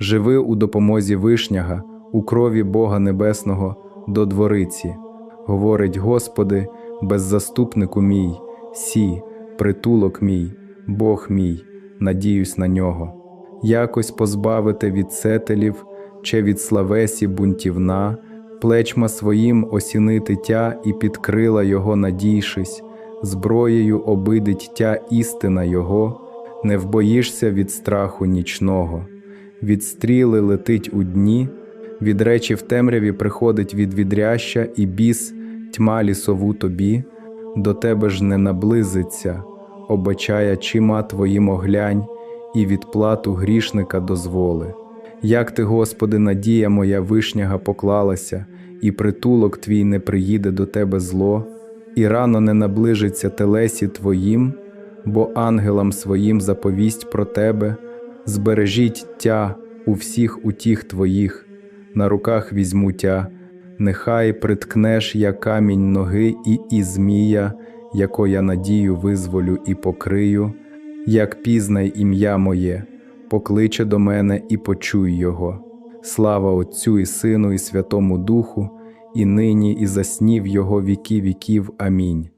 живи у допомозі вишняга, у крові Бога Небесного до двориці. Говорить Господи, беззаступнику мій, сі, притулок мій, Бог мій, надіюсь на нього. Якось позбавите від сетелів, чи від славесі бунтівна, плечма своїм осінити тя і підкрила його надійшись, зброєю обидить тя істина його, не вбоїшся від страху нічного, від стріли летить у дні, від речі в темряві приходить від відряща, і біс, тьма лісову тобі, до тебе ж не наблизиться, обачає чима твоїм оглянь, і відплату грішника дозволи. Як ти, Господи, надія моя вишняга поклалася, і притулок твій не приїде до тебе зло, і рано не наближиться телесі твоїм, бо ангелам своїм заповість про тебе, збережіть тя у всіх утіх твоїх, на руках візьму тя, нехай приткнеш я камінь ноги і і змія, яко я надію визволю і покрию, як пізнай ім'я моє, покличе до мене і почуй його. Слава Отцю і Сину, і Святому Духу, і нині, і заснів його віки віків. Амінь.